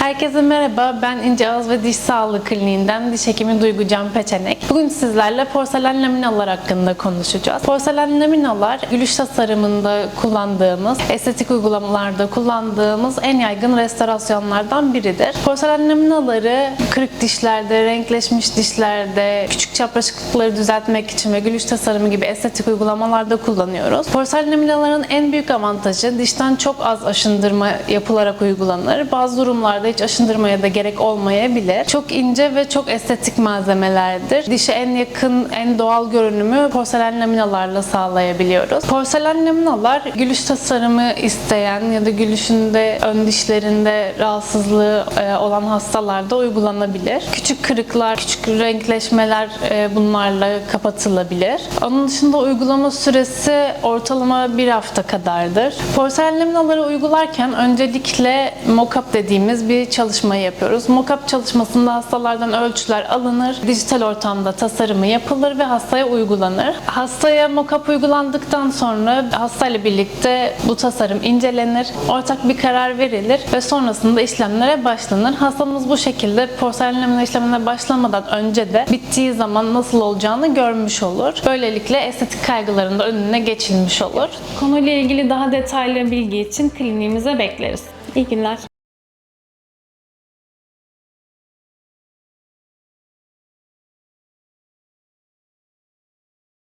Herkese merhaba, ben İnce Ağız ve Diş Sağlığı Kliniğinden diş hekimi Duygu Can Peçenek. Bugün sizlerle porselen laminalar hakkında konuşacağız. Porselen laminalar, gülüş tasarımında kullandığımız, estetik uygulamalarda kullandığımız en yaygın restorasyonlardan biridir. Porselen laminaları kırık dişlerde, renkleşmiş dişlerde, küçük çapraşıklıkları düzeltmek için ve gülüş tasarımı gibi estetik uygulamalarda kullanıyoruz. Porselen laminaların en büyük avantajı dişten çok az aşındırma yapılarak uygulanır. Bazı durumlarda hiç aşındırmaya da gerek olmayabilir. Çok ince ve çok estetik malzemelerdir. Dişe en yakın, en doğal görünümü porselen laminalarla sağlayabiliyoruz. Porselen laminalar gülüş tasarımı isteyen ya da gülüşünde ön dişlerinde rahatsızlığı e, olan hastalarda uygulanabilir. Küçük kırıklar, küçük renkleşmeler e, bunlarla kapatılabilir. Onun dışında uygulama süresi ortalama bir hafta kadardır. Porselen laminaları uygularken öncelikle mock-up dediğimiz bir çalışma yapıyoruz. Mock-up çalışmasında hastalardan ölçüler alınır, dijital ortamda tasarımı yapılır ve hastaya uygulanır. Hastaya mock-up uygulandıktan sonra hastayla birlikte bu tasarım incelenir, ortak bir karar verilir ve sonrasında işlemlere başlanır. Hastamız bu şekilde porselen lamina işlemine başlamadan önce de bittiği zaman nasıl olacağını görmüş olur. Böylelikle estetik kaygıların da önüne geçilmiş olur. Konuyla ilgili daha detaylı bilgi için kliniğimize bekleriz. İyi günler.